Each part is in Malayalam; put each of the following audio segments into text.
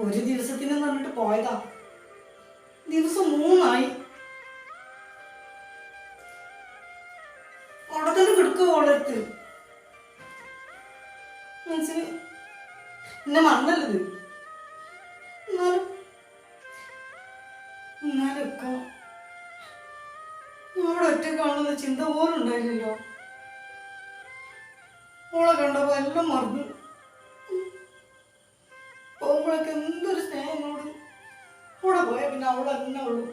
ഒരു ദിവസത്തിന് പറഞ്ഞിട്ട് പോയതാ. ദിവസം മൂന്നായി. അവിടെ കിടക്കുക ഓളത്ത് എന്നെ മറന്നല്ലത്. എന്നാലും എന്നാലൊക്കെ അവിടെ ചിന്ത പോലും ഉണ്ടായില്ലല്ലോ. ഓളെ കണ്ടപ്പോ എല്ലാം മറന്നു. അവളെ തന്നെ ഉള്ളൂ.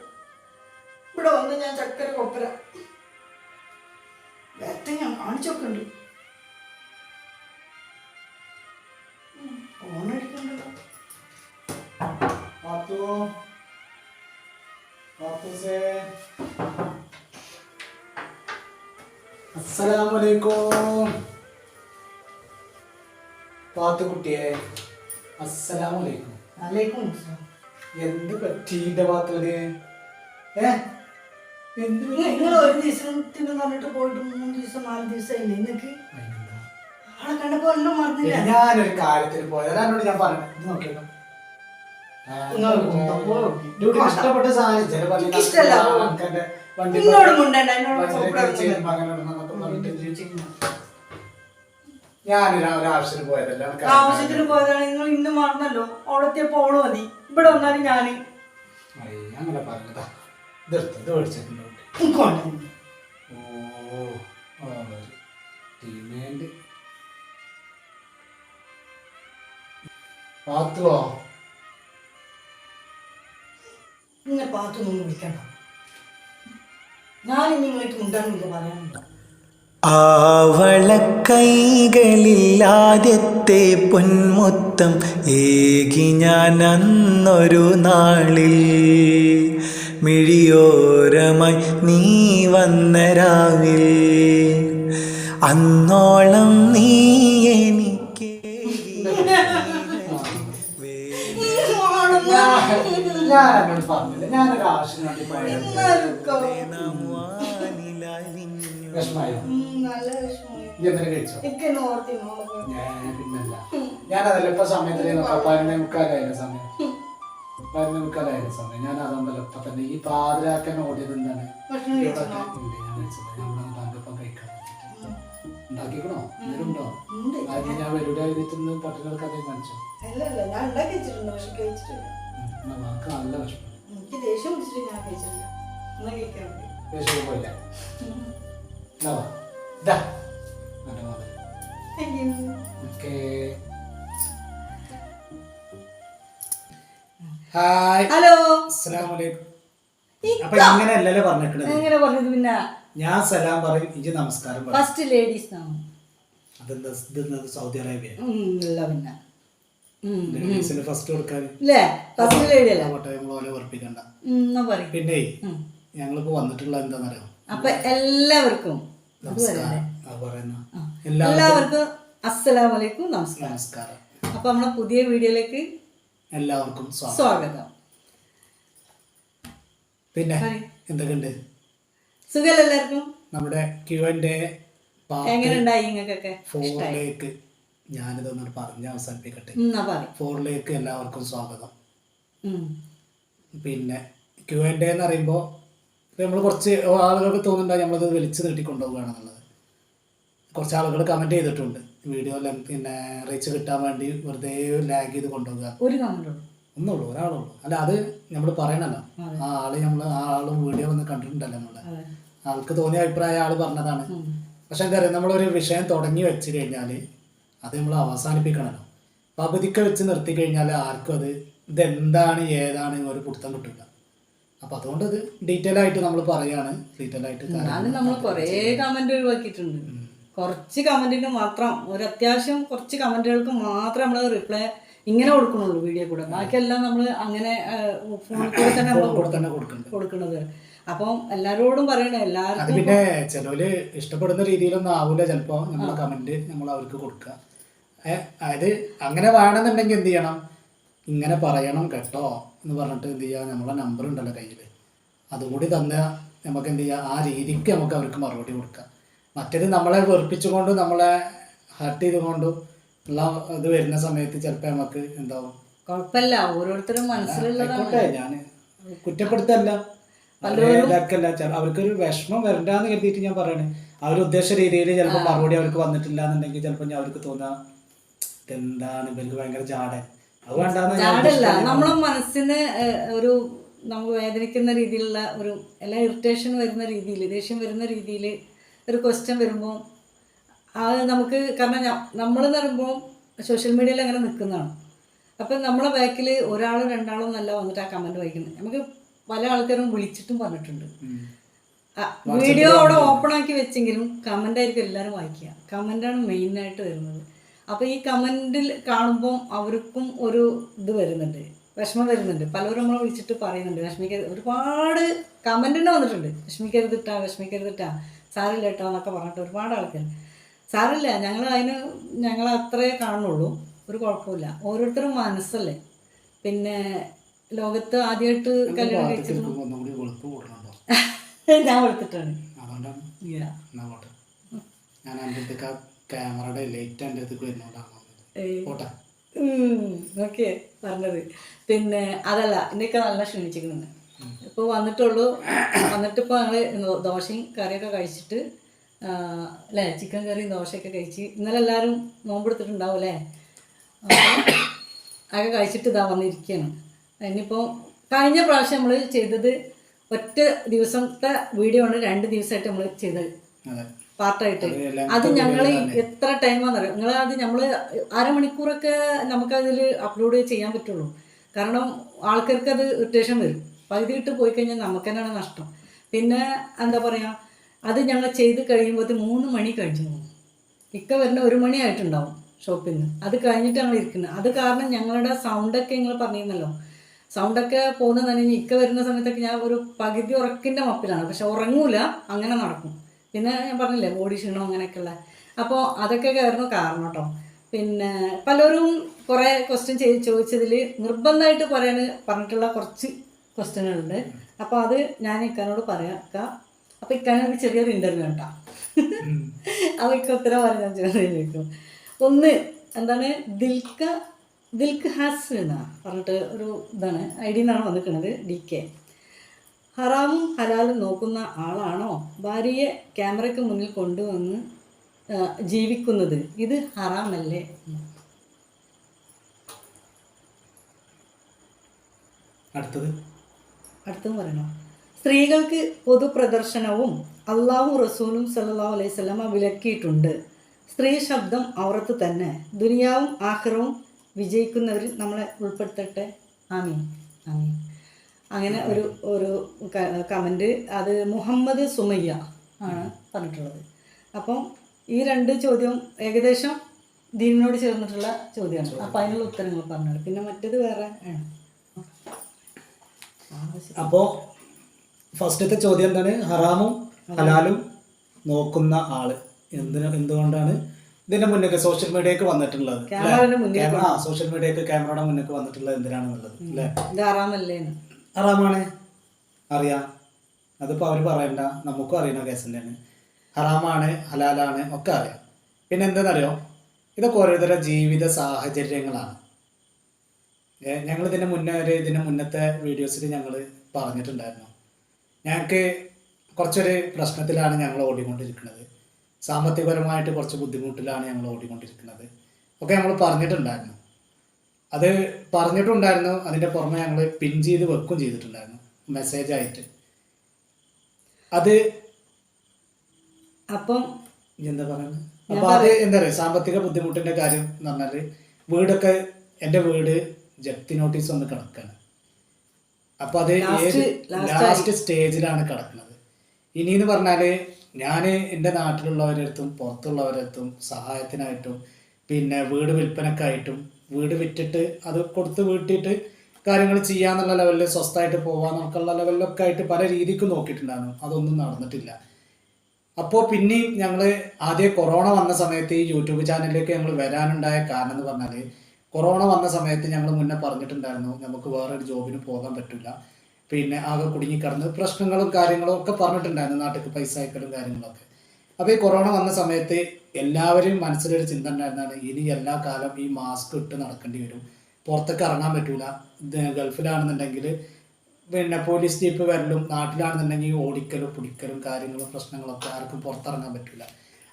ഇവിടെ വന്ന് ഞാൻ ചക്കര കൊപ്പര നേരത്തെ ഞാൻ കാണിച്ചൊക്കെ ഉണ്ട് ഫോണടിക്കണ്ടല്ലോ പാത്തു. പാത്തൂസേ അസ്സലാമലൈക്കും പാത്തു കുട്ടിയെ അസ്സലാമലൈക്കും അലൈക്കും അസ്സലാം. എന്ത് പറ്റീന്റെ ഏ? നിങ്ങൾ നിങ്ങൾ ഒരു ദിവസത്തിന് പറഞ്ഞിട്ട് പോയിട്ട് മൂന്ന് ദിവസം നാല് ദിവസം ഇല്ലേ നിങ്ങൾക്ക് അതിനെന്താ? ആളെ കണ്ടപ്പോ എല്ലാം മറന്നില്ല. ഞാനൊരു കാര്യത്തിൽ പോയത്. എന്നോട് ഞാൻ പറഞ്ഞു നോക്കിയോ. ഇഷ്ടപ്പെട്ട സാധനം. ചില പള്ളി വണ്ടി എന്നോട് പറഞ്ഞിട്ട് ഞാനൊരു ഒരാവശ്യത്തിന് പോയതല്ല. ആവശ്യത്തിന് പോയതാണ്. നിങ്ങൾ ഇന്ന് മറന്നല്ലോ. അവിടെത്തിയപ്പോ ഓൾ മതി ഇവിടെ വന്നാലും ഞാൻ. അങ്ങനെ പറഞ്ഞതാ. ഇതെടുത്ത് ഇത് മേടിച്ചിട്ടുണ്ട്. ഓ ഡിമാൻഡ് പാത്തുവോ? നിന്നെ പാത്തൊന്നും വിളിക്കണ്ട. ഞാൻ നിങ്ങൾക്ക് ഉണ്ടാകുന്നില്ല പറയാനുണ്ട് ആവളക്കൈകളിലാദ്യത്തെ പൊന്മുത്തം ഏകി ഞാൻ അന്നൊരു നാളിൽ. മിഴിയോരമായി നീ വന്ന രാവിൽ. അന്നോളം നീ എനിക്ക് ഞാൻ എന്നോട് പറഞ്ഞില്ല ഞാനൊരു ആവശ്യം വിഷമായോ നീ എന്തിനു കഴിച്ചോ? പിന്നല്ല. ഞാനതല്ല ഇപ്പൊ സമയത്തിന് നോക്കാം പതിനൊന്നേ മുക്കാലായിരുന്നു സമയം? പതിനൊന്നേ മുക്കാലായിരുന്നു സമയം? ഞാൻ അതുകൊണ്ടല്ല ഇപ്പൊ തന്നെ. ഈ പാതിരാക്കൻ ഓടിയത് എന്താണ്. ഉണ്ടാക്കിക്കണോ? ഉണ്ടോ? ഞാൻ പട്ടികൾക്ക് അതേ കാണിച്ചോ? നല്ല വിഷമം. ദേഷ്യം പോയില്ല എന്നാ ഇതാ നല്ല മോനെ. Thank ഹായ് ഹലോ അസ്സലാമലൈക്കും ഇക്ക. അപ്പൊ ഇങ്ങനെയല്ലല്ലോ പറഞ്ഞിട്ടുള്ളത് എങ്ങനെ പറഞ്ഞത് പിന്നെ ഞാൻ സലാം പറയും ഇജ് നമസ്കാരം പറയും. ഫസ്റ്റ് ലേഡീസ് അതെന്താ ഇതെന്താ സൗദി അറേബ്യ ഇല്ല പിന്നെ. ലേഡീസിന് ഫസ്റ്റ് കൊടുക്കാൻ? ഫസ്റ്റ് ലേഡി അല്ല? പോട്ടെ ഓലെ ഉറപ്പിക്കണ്ട പിന്നെ ഞങ്ങളിപ്പോ വന്നിട്ടുള്ള എന്താണെന്നറിയാം അപ്പൊ എല്ലാവർക്കും എല്ലാവർക്കും അസ്സലാം വലൈക്കും നമസ്കാരം. നമസ്കാരം. അപ്പൊ നമ്മളെ പുതിയ വീഡിയോയിലേക്ക് എല്ലാവർക്കും സ്വാഗതം. പിന്നെ. എന്തൊക്കെയുണ്ട്? സുഖമല്ല എല്ലാവർക്കും? നമ്മുടെ ക്യൂവിന്റെ എങ്ങനെ ഉണ്ടായി നിങ്ങൾക്കൊക്കെ ഫോറിലേക്ക് ഞാനിതൊന്നും പറഞ്ഞ് അവസാനിപ്പിക്കട്ടെ. ഫോറിലേക്ക് എല്ലാവർക്കും സ്വാഗതം. പിന്നെ ക്യു ഡേ എന്ന് പറയുമ്പോൾ നമ്മൾ കുറച്ച് ആളുകൾക്ക് തോന്നുന്നുണ്ടാകും നമ്മളത് വലിച്ചു നീട്ടിക്കൊണ്ടുപോവുകയാണെന്നുള്ളത്. കുറച്ച് ആളുകൾ കമന്റ് ചെയ്തിട്ടുണ്ട്. വീഡിയോ പിന്നെ റീച്ച് കിട്ടാൻ വേണ്ടി വെറുതെ ലാഗ് ചെയ്ത് കൊണ്ടുപോകുക ഒരു ഒന്നുള്ളൂ ഒരാളുള്ളൂ. അല്ല അത് നമ്മൾ പറയണല്ലോ. ആ ആൾ നമ്മൾ ആ ആളും വീഡിയോ വന്ന് കണ്ടിട്ടുണ്ടല്ലോ നമ്മൾ. ആൾക്ക് തോന്നിയ അഭിപ്രായം ആൾ പറഞ്ഞതാണ്. പക്ഷെ എന്താ പറയുക നമ്മളൊരു വിഷയം തുടങ്ങി വെച്ച് കഴിഞ്ഞാൽ അത് നമ്മൾ അവസാനിപ്പിക്കണമല്ലോ പകുതിക്ക് വെച്ച് നിർത്തി കഴിഞ്ഞാൽ ആർക്കും അത് ഇതെന്താണ് ഏതാണ് ഒരു പിടുത്തം കിട്ടില്ല അപ്പം അതുകൊണ്ട് അത് ഡീറ്റെയിൽ ആയിട്ട് നമ്മൾ പറയാണ്. ഡീറ്റെയിൽ ആയിട്ട് എന്നാലും നമ്മൾ കുറേ കമന്റ് ഒഴിവാക്കിയിട്ടുണ്ട്. കുറച്ച് കമന്റിന് മാത്രം ഒരു അത്യാവശ്യം കുറച്ച് കമന്റുകൾക്ക് മാത്രം നമ്മൾ റിപ്ലൈ ഇങ്ങനെ കൊടുക്കണുള്ളൂ വീഡിയോ കൂടെ. ബാക്കിയെല്ലാം നമ്മൾ അങ്ങനെ ഫോണിൽ കൂടെ തന്നെ നമ്മൾ കൊടുക്കുന്നത് അപ്പം എല്ലാരോടും പറയണേ എല്ലാവർക്കും പിന്നെ ചിലവര് ഇഷ്ടപ്പെടുന്ന രീതിയിലൊന്നും ആവില്ല ചിലപ്പോ നമ്മളെ കമന്റ് നമ്മൾ അവർക്ക് കൊടുക്കുക അതായത് അങ്ങനെ വേണമെന്നുണ്ടെങ്കിൽ എന്ത് ചെയ്യണം? ഇങ്ങനെ പറയണം കേട്ടോ എന്ന് പറഞ്ഞിട്ട് എന്ത് ചെയ്യുക നമ്മളെ നമ്പർ ഉണ്ടല്ലോ കയ്യിൽ അതുകൂടി തന്ന നമുക്ക് എന്ത് ചെയ്യുക ആ രീതിക്ക് നമുക്ക് അവർക്ക് മറുപടി കൊടുക്കാം. മറ്റേത് നമ്മളെ വെറുപ്പിച്ചുകൊണ്ട് നമ്മളെ ഹർട്ട് ചെയ്തുകൊണ്ടും ഉള്ള ഇത് വരുന്ന സമയത്ത് ചിലപ്പോൾ നമുക്ക് എന്താവും? കുഴപ്പമില്ല ഓരോരുത്തരും മനസ്സിലുള്ളത് ഞാൻ കുറ്റപ്പെടുത്തല്ല. ഇതാക്കല്ല. അവർക്കൊരു വിഷമം വരണ്ടെന്ന് കരുതിയിട്ട് ഞാൻ പറയണേ. അവർ ഉദ്ദേശ രീതിയിൽ ചിലപ്പോൾ മറുപടി അവർക്ക് വന്നിട്ടില്ല എന്നുണ്ടെങ്കിൽ ചിലപ്പോൾ ഞാൻ അവർക്ക് തോന്നാം ഇതെന്താണ്? ഇവർക്ക് ഭയങ്കര ജാടൻ. ചാടല്ല. നമ്മളെ മനസ്സിന് ഒരു നമുക്ക് വേദനിക്കുന്ന രീതിയിലുള്ള ഒരു എല്ലാ ഇറിറ്റേഷൻ വരുന്ന രീതിയിൽ ദേഷ്യം വരുന്ന രീതിയിൽ ഒരു ക്വസ്റ്റ്യൻ വരുമ്പോൾ അത് നമുക്ക് കാരണം നമ്മളെന്ന് പറയുമ്പോൾ സോഷ്യൽ മീഡിയയിൽ അങ്ങനെ നിൽക്കുന്നതാണ് അപ്പം നമ്മളെ ബാക്കിൽ ഒരാളും രണ്ടാളും നല്ല വന്നിട്ട് ആ കമന്റ് വായിക്കുന്നത് നമുക്ക് പല ആൾക്കാരും വിളിച്ചിട്ടും പറഞ്ഞിട്ടുണ്ട്. വീഡിയോ അവിടെ ഓപ്പൺ ആക്കി വെച്ചെങ്കിലും കമന്റ് ആയിരിക്കും എല്ലാവരും വായിക്കുക. കമന്റാണ് മെയിനായിട്ട് വരുന്നത്. അപ്പോൾ ഈ കമന്റിൽ കാണുമ്പോൾ അവർക്കും ഒരു ഇത് വരുന്നുണ്ട് വിഷമം വരുന്നുണ്ട്. പലരും നമ്മളെ വിളിച്ചിട്ട് പറയുന്നുണ്ട് വിഷമിക്കരുത്. ഒരുപാട് കമന്റ് തന്നെ വന്നിട്ടുണ്ട്. വിഷമിക്കരുതിട്ടാ വിഷമിക്കരുതിട്ടാ സാരില്ല കേട്ടോ എന്നൊക്കെ പറഞ്ഞിട്ട് ഒരുപാട് ആൾക്കാർ സാരില്ല ഞങ്ങൾ അതിന് ഞങ്ങൾ അത്രേ കാണുള്ളൂ ഒരു കുഴപ്പമില്ല ഓരോരുത്തരും മനസ്സല്ലേ. പിന്നെ ലോകത്ത് ആദ്യമായിട്ട് കല്യാണം കഴിച്ചിട്ടുണ്ട് ഞാൻ കൊടുത്തിട്ടാണ്. ഞാൻ ക്യാമറയുടെ ലൈറ്റ് എന്റെ അടുത്ത്. പോട്ടെ. ഓക്കെ പറഞ്ഞത് പിന്നെ അതല്ല എന്നൊക്കെ നല്ല ക്ഷണിച്ചിരിക്കുന്നുണ്ട് ഇപ്പോൾ വന്നിട്ടുള്ളൂ. വന്നിട്ട് ഞങ്ങൾ ഞങ്ങൾ ദോശയും കറിയൊക്കെ കഴിച്ചിട്ട് അല്ലേ ചിക്കൻ കറിയും ദോശയൊക്കെ കഴിച്ച് ഇന്നലെ എല്ലാവരും നോമ്പെടുത്തിട്ടുണ്ടാവും അല്ലേ? അതൊക്കെ കഴിച്ചിട്ട് ഇതാ വന്നിരിക്കുകയാണ് ഇനിയിപ്പോൾ കഴിഞ്ഞ പ്രാവശ്യം നമ്മൾ ചെയ്തത് ഒറ്റ ദിവസത്തെ വീഡിയോ ആണ് രണ്ട് ദിവസമായിട്ട് നമ്മൾ ചെയ്തത്. പാർട്ടായിട്ട്. അത് ഞങ്ങൾ എത്ര ടൈമാണെന്നറിയോ നിങ്ങൾ അത് നമ്മൾ അരമണിക്കൂറൊക്കെ നമുക്കതിൽ അപ്ലോഡ് ചെയ്യാൻ പറ്റുള്ളൂ. കാരണം ആൾക്കാർക്ക് അത് ഇറിറ്റേഷൻ വരും. പകുതി ഇട്ട് പോയി കഴിഞ്ഞാൽ നമുക്ക് തന്നെയാണ് നഷ്ടം. പിന്നെ എന്താ പറയുക അത് ഞങ്ങൾ ചെയ്ത് കഴിയുമ്പോൾ മൂന്ന് മണി കഴിഞ്ഞു. പോകും ഇക്ക വരുന്ന ഒരു മണി ആയിട്ടുണ്ടാവും ഷോപ്പിൽ നിന്ന് അത് കഴിഞ്ഞിട്ട് ഞങ്ങൾ ഇരിക്കുന്നത് അത് കാരണം ഞങ്ങളുടെ സൗണ്ടൊക്കെ നിങ്ങൾ പറഞ്ഞിരുന്നല്ലോ. സൗണ്ടൊക്കെ പോകുന്നത് തന്നെ ഇക്ക വരുന്ന സമയത്തൊക്കെ ഞാൻ ഒരു പകുതി ഉറക്കിന്റെ മപ്പിലാണ്. പക്ഷെ ഉറങ്ങൂല അങ്ങനെ നടക്കും. പിന്നെ ഞാൻ പറഞ്ഞില്ലേ ബോഡി ക്ഷീണം അങ്ങനെയൊക്കെയുള്ള. അപ്പോൾ അതൊക്കെ ആയിരുന്നു കാരണം കേട്ടോ. പിന്നെ പലരും കുറേ ക്വസ്റ്റ്യൻ ചെയ്ത് ചോദിച്ചതിൽ നിർബന്ധമായിട്ട് പറയാൻ പറഞ്ഞിട്ടുള്ള കുറച്ച് ക്വസ്റ്റ്യനുകളുണ്ട് അപ്പോൾ അത് ഞാൻ ഇക്കാനോട് പറയാം. അപ്പോൾ ഇക്കാനൊരു ചെറിയൊരു ഇന്റർവ്യൂ ഉണ്ടാ അപ്പോൾ ഇക്ക ഉത്തരം പറഞ്ഞാൽ ചോദിക്കും. ഒന്ന് എന്താണ് ദിൽക്ക ദിൽക്ക് ഹാസ് എന്നാ പറഞ്ഞിട്ട് ഒരു ഇതാണ് ഐ ഡി എന്നാണ് വന്നിട്ടുള്ളത് ഡി കെ. ഹറാമും ഹലാലും നോക്കുന്ന ആളാണോ? ഭാര്യയെ ക്യാമറയ്ക്ക് മുന്നിൽ കൊണ്ടുവന്ന് ജീവിക്കുന്നത്? ഇത് ഹറാമല്ലേ? അടുത്തത്. അടുത്തത് പറയണോ? സ്ത്രീകൾക്ക് പൊതുപ്രദർശനവും അള്ളാഹു റസൂലും സല്ലാ അലൈഹി സ്വലമ വിലക്കിയിട്ടുണ്ട്. സ്ത്രീ ശബ്ദം അവർക്ക് തന്നെ. ദുനിയാവും ആഹ്റവും വിജയിക്കുന്നവരിൽ നമ്മളെ ഉൾപ്പെടുത്തട്ടെ. ആമീൻ. ആമീൻ. അങ്ങനെ ഒരു ഒരു കമന്റ് അത് മുഹമ്മദ് സുമയ്യ ആണ് പറഞ്ഞിട്ടുള്ളത്. അപ്പം ഈ രണ്ട് ചോദ്യം ഏകദേശം ദീനിനോട് ചേർന്നിട്ടുള്ള ചോദ്യമാണ്. അപ്പം അതിനുള്ള ഉത്തരങ്ങൾ പറഞ്ഞത് പിന്നെ മറ്റേത് വേറെ ആണ്. അപ്പോ ഫസ്റ്റത്തെ ചോദ്യം എന്താണ്? ഹറാമും ഹലാലും നോക്കുന്ന ആൾ. എന്തിനാ എന്തുകൊണ്ടാണ് ഇതിന്റെ മുന്നേക്ക് സോഷ്യൽ മീഡിയക്ക് വന്നിട്ടുള്ളത്? സോഷ്യൽ മീഡിയക്ക് ക്യാമറയുടെ മുന്നേക്ക് വന്നിട്ടുള്ളത് എന്തിനാണെന്നുള്ളത്. അല്ലേ? ഇത് ആറാമല്ലേന്ന് ഹറാമാണ്. അറിയാം. അതിപ്പോൾ അവർ പറയണ്ട. നമുക്കും അറിയുന്ന കേസ് ഹറാമാണ് ഹലാലാണ് ഒക്കെ അറിയാം. പിന്നെ എന്താണെന്നറിയോ ഇതൊക്കെ ഓരോരുത്തരുടെ ജീവിത സാഹചര്യങ്ങളാണ്. ഞങ്ങൾ ഇതിന്റെ മുന്നേ ഒരു ഇതിന്റെ മുന്നത്തെ വീഡിയോസിൽ ഞങ്ങൾ പറഞ്ഞിട്ടുണ്ടായിരുന്നു. ഞങ്ങൾക്ക് കുറച്ചൊരു പ്രശ്നത്തിലാണ് ഞങ്ങൾ ഓടിക്കൊണ്ടിരിക്കുന്നത്. സാമ്പത്തികപരമായിട്ട് കുറച്ച് ബുദ്ധിമുട്ടിലാണ് ഞങ്ങൾ ഓടിക്കൊണ്ടിരിക്കുന്നത്. ഒക്കെ നമ്മൾ പറഞ്ഞിട്ടുണ്ടായിരുന്നു. അത് പറഞ്ഞിട്ടുണ്ടായിരുന്നു. അതിന്റെ പുറമെ ഞങ്ങൾ പിൻ ചെയ്ത് വെക്കും ചെയ്തിട്ടുണ്ടായിരുന്നു. മെസ്സേജ് ആയിട്ട്. അത് അപ്പം എന്താ പറയുന്നത്? അപ്പൊ അത് എന്താ പറയുക? സാമ്പത്തിക ബുദ്ധിമുട്ടിന്റെ കാര്യം എന്ന് പറഞ്ഞാൽ വീടൊക്കെ എന്റെ വീട് ജപ്തി നോട്ടീസ് വന്ന് കിടക്കാണ്. അപ്പൊ അത് ലാസ്റ്റ് സ്റ്റേജിലാണ് കിടക്കുന്നത്. ഇനി എന്ന് പറഞ്ഞാൽ ഞാൻ എന്റെ നാട്ടിലുള്ളവരടുത്തും പുറത്തുള്ളവരടുത്തും സഹായത്തിനായിട്ടും പിന്നെ വീട് വിൽപ്പനക്കായിട്ടും വീട് വിറ്റിട്ട് അത് കൊടുത്ത് വീട്ടിയിട്ട് കാര്യങ്ങൾ ചെയ്യാന്നുള്ള ലെവലിൽ സ്വസ്ഥമായിട്ട് പോവാന്നൊക്കെയുള്ള ലെവലിലൊക്കെ ആയിട്ട് പല രീതിക്ക് നോക്കിയിട്ടുണ്ടായിരുന്നു. അതൊന്നും നടന്നിട്ടില്ല. അപ്പോൾ പിന്നെയും ഞങ്ങൾ ആദ്യം കൊറോണ വന്ന സമയത്ത് ഈ യൂട്യൂബ് ചാനലിലേക്ക് ഞങ്ങൾ വരാനുണ്ടായ കാരണം എന്ന് പറഞ്ഞാൽ കൊറോണ വന്ന സമയത്ത് ഞങ്ങൾ മുന്നേ പറഞ്ഞിട്ടുണ്ടായിരുന്നു നമുക്ക് വേറൊരു ജോബിന് പോകാൻ പറ്റില്ല പിന്നെ ആകെ കുടുങ്ങിക്കിടന്ന് പ്രശ്നങ്ങളും കാര്യങ്ങളും ഒക്കെ പറഞ്ഞിട്ടുണ്ടായിരുന്നു നാട്ടിൽ പൈസ അയക്കലും കാര്യങ്ങളൊക്കെ. അപ്പോൾ ഈ കൊറോണ വന്ന സമയത്ത് എല്ലാവരും മനസ്സിലൊരു ചിന്ത ഉണ്ടായിരുന്നാണ് ഇനി എല്ലാ കാലം ഈ മാസ്ക് ഇട്ട് നടക്കേണ്ടി വരും. പുറത്തേക്ക് ഇറങ്ങാൻ പറ്റൂല. ഗൾഫിലാണെന്നുണ്ടെങ്കിൽ പിന്നെ പോലീസ് ജീപ്പ് വരലും നാട്ടിലാണെന്നുണ്ടെങ്കിൽ ഓടിക്കലും പിടിക്കലും കാര്യങ്ങളും പ്രശ്നങ്ങളൊക്കെ ആർക്കും പുറത്തിറങ്ങാൻ പറ്റൂല.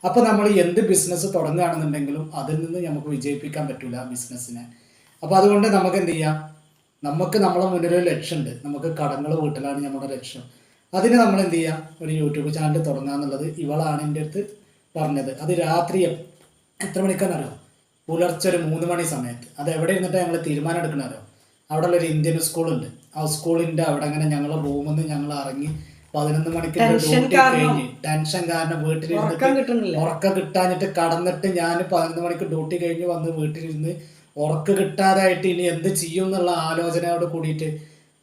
അപ്പോൾ നമ്മൾ എന്ത് ബിസിനസ് തുടങ്ങുകയാണെന്നുണ്ടെങ്കിലും അതിൽ നിന്ന് നമുക്ക് വിജയിപ്പിക്കാൻ പറ്റൂല ബിസിനസ്സിനെ അപ്പോൾ അതുകൊണ്ട് നമുക്ക് എന്ത് ചെയ്യാം? നമുക്ക് നമ്മളെ മുന്നിലൊരു ലക്ഷ്യമുണ്ട്. നമുക്ക് കടങ്ങൾ വീട്ടിലാണ് നമ്മുടെ ലക്ഷ്യം. അതിന് നമ്മൾ എന്ത് ചെയ്യുക ഒരു യൂട്യൂബ് ചാനൽ തുടങ്ങുക എന്നുള്ളത് ഇവളാണ് എന്റെ അടുത്ത് പറഞ്ഞത്. അത് രാത്രി എത്ര മണിക്കാണെന്നറിയോ പുലർച്ചെ ഒരു മൂന്ന് മണി സമയത്ത്. അത് എവിടെ ഇരുന്നിട്ട് ഞങ്ങൾ തീരുമാനം എടുക്കണമല്ലോ അവിടെ ഉള്ളൊരു ഇന്ത്യൻ സ്കൂളുണ്ട്. ആ സ്കൂളിന്റെ അവിടെ അങ്ങനെ ഞങ്ങൾ റൂമിൽ നിന്ന് ഞങ്ങൾ ഇറങ്ങി പതിനൊന്ന് മണിക്ക്. കഴിഞ്ഞ് ടെൻഷൻ കാരണം കിട്ടുന്നില്ല. ഉറക്കം കിട്ടാഞ്ഞിട്ട് കടന്നിട്ട് ഞാൻ പതിനൊന്ന് മണിക്ക് ഡ്യൂട്ടി കഴിഞ്ഞ് വന്ന് വീട്ടിലിരുന്ന് ഉറക്കം കിട്ടാതായിട്ട് ഇനി എന്ത് ചെയ്യും എന്നുള്ള ആലോചനയോട് കൂടിയിട്ട്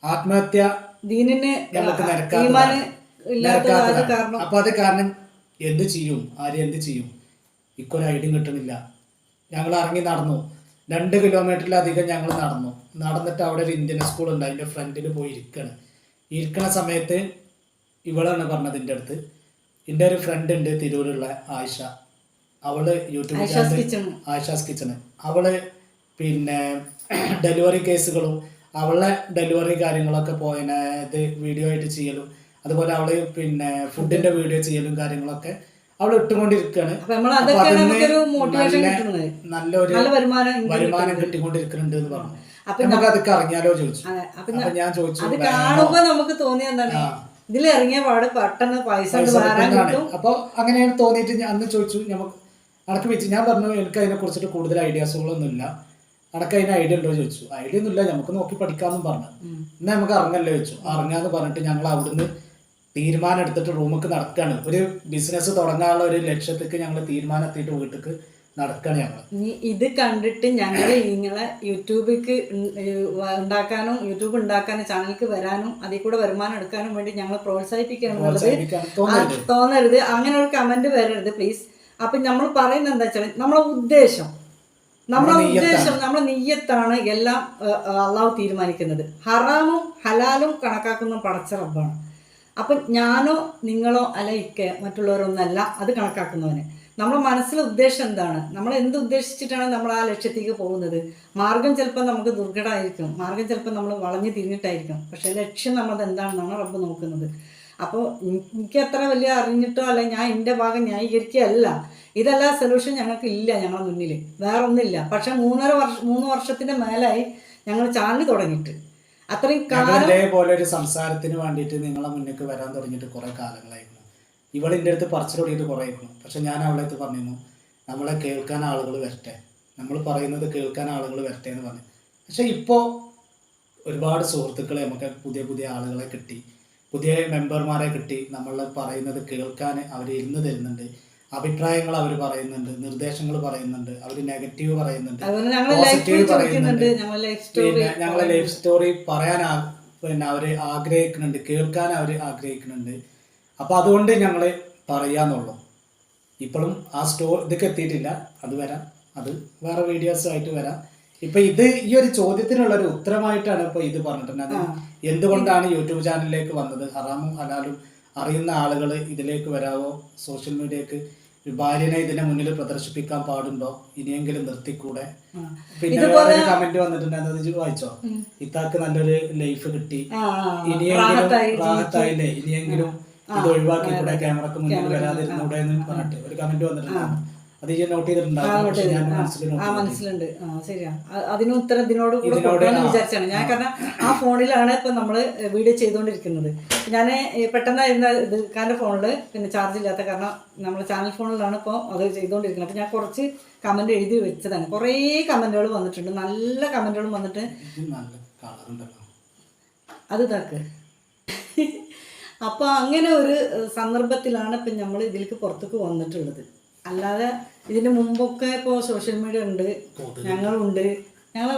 ആത്മഹത്യ ദീനിന് ഈമാന്. കാരണം. അപ്പൊ അത് കാരണം എന്ത് ചെയ്യും? ആര് എന്ത് ചെയ്യും? ഇക്കൊരു ഐഡിയും കിട്ടണില്ല. ഞങ്ങൾ ഇറങ്ങി നടന്നു. രണ്ട് കിലോമീറ്ററിലധികം ഞങ്ങൾ നടന്നു. നടന്നിട്ട് അവിടെ ഒരു ഇന്ത്യൻ സ്കൂൾ ഉണ്ട്. അതിന്റെ ഫ്രണ്ടിൽ പോയി ഇരിക്കണം. ഇരിക്കണ സമയത്ത് ഇവളാണ് പറഞ്ഞത് എന്റെ അടുത്ത്. എന്റെ ഒരു ഫ്രണ്ട് ഉണ്ട് തിരൂരുള്ള ആയിഷ. അവൾ യൂട്യൂബ് ചാനൽ ആയിഷാസ് കിച്ചണ് അവൾ പിന്നെ ഡെലിവറി കേസുകളും അവളെ ഡെലിവറി കാര്യങ്ങളൊക്കെ പോയതിനെ ഇത് വീഡിയോ ആയിട്ട് ചെയ്യലും. അതുപോലെ അവൾ പിന്നെ ഫുഡിന്റെ വീഡിയോ ചെയ്യലും കാര്യങ്ങളൊക്കെ അവൾ ഇട്ടുകൊണ്ടിരിക്കുകയാണ് നല്ലൊരു നല്ല വരുമാനം. കിട്ടിക്കൊണ്ടിരിക്കുന്നുണ്ട് എന്ന് പറഞ്ഞു. നമുക്ക് അതൊക്കെ അറിഞ്ഞാലോ ചോദിച്ചു. അപ്പൊ ഞാൻ ചോദിച്ചു അത്? കാണുമ്പോ നമുക്ക് തോന്നിയ എന്താണ്. ഇതിൽ ഇറങ്ങിയ പാട് പെട്ടെന്ന് പൈസ അപ്പൊ അങ്ങനെയാണ് തോന്നിയിട്ട് അന്ന് ചോദിച്ചു നമുക്ക് അടക്കി വെച്ച് ഞാൻ പറഞ്ഞു എനിക്ക് അതിനെ കുറിച്ചിട്ട് കൂടുതൽ ഐഡിയാസുകളൊന്നും ഇല്ല അനക്ക് അതിന് ഐഡിയ ഉണ്ടോ ചോദിച്ചു. ഐഡിയ ഒന്നുമില്ല നമുക്ക് നോക്കി പഠിക്കാമെന്നും പറഞ്ഞു. എന്നാ നമുക്ക് ഇറങ്ങല്ലോ ചോദിച്ചു. ഇറങ്ങാന്ന് പറഞ്ഞിട്ട് ഞങ്ങൾ അവിടുന്ന് തീരുമാനം എടുത്തിട്ട് റൂമൊക്കെ നടക്കുകയാണ് ഒരു ബിസിനസ് തുടങ്ങാനുള്ള ഒരു ലക്ഷ്യത്തേക്ക് ഞങ്ങൾ തീരുമാനം എത്തിയിട്ട് വീട്ടിലേക്ക് നടക്കുകയാണ് ഞങ്ങൾ. ഇനി ഇത് കണ്ടിട്ട് ഞങ്ങൾ നിങ്ങളെ യൂട്യൂബിക്ക് ഉണ്ടാക്കാനും യൂട്യൂബ് ഉണ്ടാക്കാനും ചാനലിലേക്ക് വരാനും അതിൽ കൂടെ വരുമാനം എടുക്കാനും വേണ്ടി ഞങ്ങൾ പ്രോത്സാഹിപ്പിക്കണം തോന്നരുത്. അങ്ങനെ ഒരു കമന്റ് വരരുത് പ്ലീസ് അപ്പൊ നമ്മൾ പറയുന്നത് എന്താ വെച്ചാൽ നമ്മളെ ഉദ്ദേശം നമ്മുടെ. ഉദ്ദേശം നമ്മളെ നെയ്യത്താണ് എല്ലാം അള്ളാഹു തീരുമാനിക്കുന്നത്. ഹറാമും ഹലാലും കണക്കാക്കുന്ന പടച്ച റബ്ബാണ്. അപ്പം ഞാനോ നിങ്ങളോ അല്ല ഇക്കെ മറ്റുള്ളവരൊന്നല്ല അത് കണക്കാക്കുന്നവന്. നമ്മുടെ മനസ്സിലെ ഉദ്ദേശം എന്താണ്? നമ്മൾ എന്ത് ഉദ്ദേശിച്ചിട്ടാണ് നമ്മൾ ആ ലക്ഷ്യത്തേക്ക് പോകുന്നത്? മാർഗം ചിലപ്പോൾ നമുക്ക് ദുർഘടമായിരിക്കും. മാർഗം ചിലപ്പോൾ നമ്മൾ വളഞ്ഞു തിരിഞ്ഞിട്ടായിരിക്കും. പക്ഷേ ലക്ഷ്യം നമ്മളത് എന്താണെന്നാണ് റബ്ബ് നോക്കുന്നത്. അപ്പോൾ എനിക്ക് അത്ര വലിയ അറിഞ്ഞിട്ടോ അല്ല ഞാൻ എന്റെ ഭാഗം ന്യായീകരിക്കുകയല്ല. ഇതല്ല സൊല്യൂഷൻ ഞങ്ങൾക്ക് ഇല്ല ഞങ്ങളുടെ മുന്നിൽ വേറെ ഒന്നുമില്ല പക്ഷെ മൂന്നര വർഷം മൂന്ന് വർഷത്തിന്റെ മേലായി ഞങ്ങൾ ചാനൽ തുടങ്ങിയിട്ട്. അത്രയും കാലം ഇതേപോലെ ഒരു സംസാരത്തിന് വേണ്ടിയിട്ട് നിങ്ങളെ മുന്നിലേക്ക് വരാൻ തുടങ്ങിയിട്ട് കുറെ കാലങ്ങളായിരുന്നു. ഇവളിന്റെ അടുത്ത് പറച്ചിൽ തുടങ്ങിയിട്ട് കുറേ ആയിരുന്നു പക്ഷെ ഞാൻ അവളെ അടുത്ത് പറഞ്ഞിരുന്നു നമ്മളെ കേൾക്കാൻ ആളുകൾ വരട്ടെ. നമ്മൾ പറയുന്നത് കേൾക്കാൻ ആളുകൾ വരട്ടെ എന്ന് പറഞ്ഞു. പക്ഷെ ഇപ്പോൾ ഒരുപാട് സുഹൃത്തുക്കളെ നമുക്ക് പുതിയ പുതിയ ആളുകളെ കിട്ടി. പുതിയ മെമ്പർമാരെ കിട്ടി. നമ്മൾ പറയുന്നത് കേൾക്കാൻ അവർ ഇരുന്ന് തരുന്നുണ്ട്. അഭിപ്രായങ്ങൾ അവർ പറയുന്നുണ്ട് നിർദ്ദേശങ്ങൾ പറയുന്നുണ്ട് അവർ നെഗറ്റീവ് പറയുന്നുണ്ട് പോസിറ്റീവ് പറയുന്നുണ്ട്. പിന്നെ ഞങ്ങളെ ലൈഫ് സ്റ്റോറി പറയാൻ പിന്നെ അവർ ആഗ്രഹിക്കുന്നുണ്ട് കേൾക്കാൻ അവർ ആഗ്രഹിക്കുന്നുണ്ട്. അപ്പൊ അതുകൊണ്ട് ഞങ്ങൾ പറയാന്നുള്ളൂ. ഇപ്പോഴും ആ സ്റ്റോ ഇതൊക്കെ എത്തിയിട്ടില്ല. അത് വരാം. അത് വേറെ വീഡിയോസ് ആയിട്ട് വരാം. ഇപ്പൊ ഇത് ഈ ഒരു ചോദ്യത്തിനുള്ള ഒരു ഉത്തരമായിട്ടാണ് ഇപ്പൊ ഇത് പറഞ്ഞിട്ടുള്ളത്. എന്തുകൊണ്ടാണ് യൂട്യൂബ് ചാനലിലേക്ക് വന്നത്? ഹറാമും ഹലാലും അറിയുന്ന ആളുകൾ ഇതിലേക്ക് വരാവോ? സോഷ്യൽ മീഡിയക്ക് ഒരു ഭാര്യനെ ഇതിന്റെ മുന്നിൽ പ്രദർശിപ്പിക്കാൻ പാടുണ്ടോ ഇനിയെങ്കിലും നിർത്തിക്കൂടെ? പിന്നെ വേറൊരു കമന്റ് വന്നിട്ടുണ്ട്. വായിച്ചോ? ഇത്താക്ക് നല്ലൊരു ലൈഫ് കിട്ടി. ഇനിയെങ്കിലും റാഹത്തായില്ലേ? ഇനിയെങ്കിലും ഇത് ഒഴിവാക്കി കൂടെ ക്യാമറക്ക് മുന്നിൽ വരാതിരുന്നൂടെ എന്ന് പറഞ്ഞിട്ട് ഒരു കമന്റ് വന്നിട്ടുണ്ട്. അത് നോട്ട് ചെയ്തിട്ടുണ്ടാവും. ആ മനസ്സിലുണ്ട്. ആ ശരിയാ. അതിന് ഉത്തരം ഇതിനോട് കൂടെ വിചാരിച്ചാണ്. ഞാൻ കാരണം ആ ഫോണിലാണ് ഇപ്പൊ നമ്മൾ വീഡിയോ ചെയ്തുകൊണ്ടിരിക്കുന്നത്. ഞാൻ പെട്ടെന്നായിരുന്ന ഇത് കാരണം ഫോണിൽ പിന്നെ ചാർജ് ഇല്ലാത്ത കാരണം നമ്മൾ ചാനൽ ഫോണിലാണ് ഇപ്പോൾ അത് ചെയ്തുകൊണ്ടിരിക്കുന്നത്. അപ്പൊ ഞാൻ കുറച്ച് കമന്റ് എഴുതി വെച്ചതാണ്. കുറേ കമന്റുകൾ വന്നിട്ടുണ്ട്. നല്ല കമന്റുകളും വന്നിട്ട് അത് ഇതാക്ക്. അപ്പോൾ അങ്ങനെ ഒരു സന്ദർഭത്തിലാണ് ഇപ്പം നമ്മൾ ഇതിലേക്ക് പുറത്തേക്ക് വന്നിട്ടുള്ളത്. അല്ലാതെ ഇതിന് മുമ്പൊക്കെ ഇപ്പോൾ സോഷ്യൽ മീഡിയ ഉണ്ട്. ഞങ്ങളുണ്ട്. ഞങ്ങൾ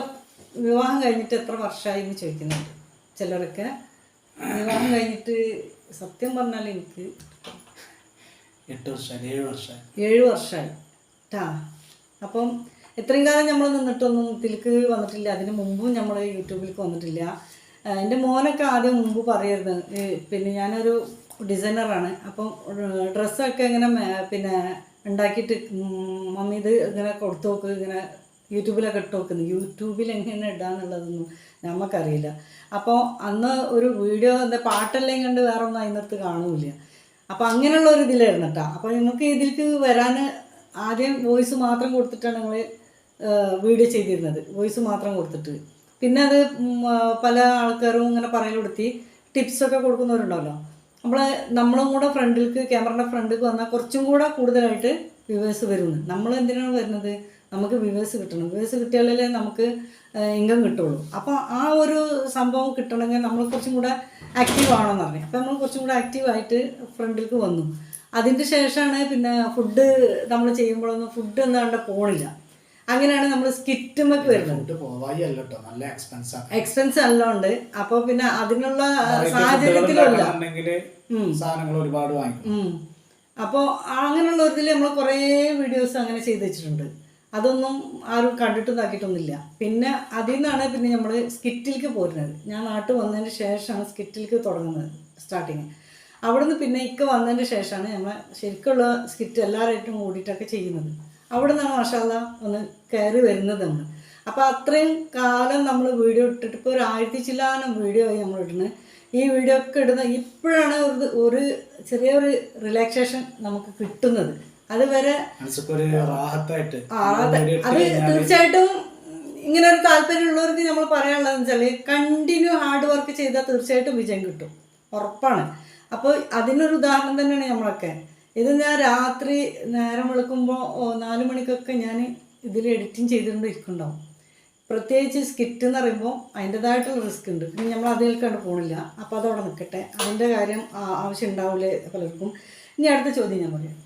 വിവാഹം കഴിഞ്ഞിട്ട് എത്ര വർഷമായി എന്ന് ചോദിക്കുന്നുണ്ട്. ചിലരൊക്കെ വിവാഹം കഴിഞ്ഞിട്ട് സത്യം പറഞ്ഞാൽ എനിക്ക് എട്ട് വർഷം ഏഴ് വർഷം ഏഴ് വർഷമായി. ട്ടാ. അപ്പം ഇത്രയും കാലം നമ്മൾ നിന്നിട്ടൊന്നും ഇതിലേക്ക് വന്നിട്ടില്ല. അതിന് മുമ്പും നമ്മൾ യൂട്യൂബിലേക്ക് വന്നിട്ടില്ല. എന്റെ മോനൊക്കെ ആദ്യം മുമ്പ് പറയരുത്. പിന്നെ ഞാനൊരു ഡിസൈനറാണ് അപ്പം ഡ്രസ്സൊക്കെ ഇങ്ങനെ പിന്നെ ഉണ്ടാക്കിയിട്ട് മമ്മി ഇത് ഇങ്ങനെ കൊടുത്തു നോക്ക് ഇങ്ങനെ യൂട്യൂബിലൊക്കെ ഇട്ട് നോക്കുന്നത് യൂട്യൂബിൽ എങ്ങനെ ഇടാന്നുള്ളതൊന്നും നമുക്കറിയില്ല. അപ്പോൾ അന്ന് ഒരു വീഡിയോ എന്താ പാട്ടെല്ലാം കണ്ട് വേറെ ഒന്നും അതിനകത്ത് കാണൂല അപ്പോൾ അങ്ങനെയുള്ള ഒരു ഇതിലായിരുന്നു കേട്ടോ. അപ്പോൾ നിങ്ങൾക്ക് ഇതിലേക്ക് വരാൻ ആദ്യം വോയിസ് മാത്രം കൊടുത്തിട്ടാണ് ഞങ്ങൾ വീഡിയോ ചെയ്തിരുന്നത്. വോയിസ് മാത്രം കൊടുത്തിട്ട്. പിന്നെ അത് പല ആൾക്കാരും ഇങ്ങനെ പറയൽ കൊടുത്തി. ടിപ്സൊക്കെ കൊടുക്കുന്നവരുണ്ടാവല്ലോ. നമ്മൾ നമ്മളും കൂടെ ഫ്രണ്ടിലേക്ക് ക്യാമറയുടെ ഫ്രണ്ടിലേക്ക് വന്നാൽ കുറച്ചും കൂടെ കൂടുതലായിട്ട് വ്യൂവേഴ്സ് വരുന്നു. നമ്മൾ എന്തിനാണ് വരുന്നത്? നമുക്ക് വ്യൂവേഴ്സ് കിട്ടണം. വ്യൂവേഴ്സ് കിട്ടിയാലേ നമുക്ക് ഇൻകം കിട്ടുള്ളൂ. അപ്പോൾ ആ ഒരു സംഭവം കിട്ടണമെങ്കിൽ നമ്മൾ കുറച്ചും കൂടെ ആക്റ്റീവ് ആണെന്ന് പറഞ്ഞു അപ്പോൾ നമ്മൾ കുറച്ചും കൂടെ ആക്റ്റീവായിട്ട് ഫ്രണ്ടിലേക്ക് വന്നു. അതിന്റെ ശേഷമാണ് പിന്നെ ഫുഡ് നമ്മൾ ചെയ്യുമ്പോഴൊന്നും ഫുഡ് എന്താണ്ട് പോണില്ല. അങ്ങനെയാണ് നമ്മൾ സ്കിറ്റുമൊക്കെ വരുന്നത്. നല്ല എക്സ്പെൻസ് എക്സ്പെൻസ് എല്ലാം ഉണ്ട് അപ്പൊ പിന്നെ അതിനുള്ള സാഹചര്യത്തിലുള്ള സാധനങ്ങൾ ഒരുപാട് വാങ്ങിക്കും. അപ്പോൾ അങ്ങനെയുള്ള ഒരു ഇതിൽ നമ്മൾ കുറേ വീഡിയോസ് അങ്ങനെ ചെയ്ത് വെച്ചിട്ടുണ്ട്. അതൊന്നും ആരും കണ്ടിട്ടും ഇതാക്കിയിട്ടൊന്നുമില്ല. പിന്നെ അതിൽ നിന്നാണ് പിന്നെ നമ്മൾ സ്കിറ്റിലേക്ക് പോരുന്നത്. ഞാൻ നാട്ടിൽ വന്നതിന് ശേഷമാണ് സ്കിറ്റിലേക്ക് തുടങ്ങുന്നത് സ്റ്റാർട്ടിങ് അവിടുന്ന് പിന്നെ ഇക്ക വന്നതിന് ശേഷമാണ് നമ്മൾ ശരിക്കുള്ള സ്കിറ്റ് എല്ലാവരായിട്ടും കൂടിയിട്ടൊക്കെ ചെയ്യുന്നത്. അവിടെ നിന്നാണ് മാഷാല്ല ഒന്ന് കയറി വരുന്നതാണ് അപ്പോൾ അത്രയും കാലം നമ്മൾ വീഡിയോ ഇട്ടിട്ട് ഇപ്പോൾ ഒരു ആയിരത്തി ചില്ലാനം വീഡിയോ ആയി നമ്മൾ ഇടുന്നത് ഈ വീഡിയോ ഒക്കെ ഇടുന്ന ഇപ്പോഴാണ് ഒരു ഒരു ചെറിയൊരു റിലാക്സേഷൻ നമുക്ക് കിട്ടുന്നത്. അതുവരെ അത് അത് തീർച്ചയായിട്ടും ഇങ്ങനെ ഒരു താല്പര്യമുള്ളവർക്ക് നമ്മൾ പറയാനുള്ളതെന്ന് വെച്ചാൽ കണ്ടിന്യൂ ഹാർഡ് വർക്ക് ചെയ്താൽ തീർച്ചയായിട്ടും വിജയം കിട്ടും. ഉറപ്പാണ്. അപ്പോൾ അതിനൊരു ഉദാഹരണം തന്നെയാണ് നമ്മളൊക്കെ. ഇത് ഞാൻ രാത്രി നേരം വെളുക്കുമ്പോൾ നാല് മണിക്കൊക്കെ ഞാൻ ഇതിൽ എഡിറ്റിംഗ് ചെയ്തുകൊണ്ട് ഇരിക്കുന്നുണ്ടാവും. പ്രത്യേകിച്ച് സ്കിറ്റ് എന്ന് പറയുമ്പോൾ അതിന്റെതായിട്ടുള്ള റിസ്ക് ഉണ്ട്. ഇനി നമ്മൾ അതിൽ കണ്ട് പോണില്ല. അപ്പോൾ അതവിടെ നിൽക്കട്ടെ അതിന്റെ കാര്യം ആവശ്യം ഉണ്ടാവില്ലേ പലർക്കും. ഇനി അടുത്ത ചോദ്യം ഞാൻ പറയാം.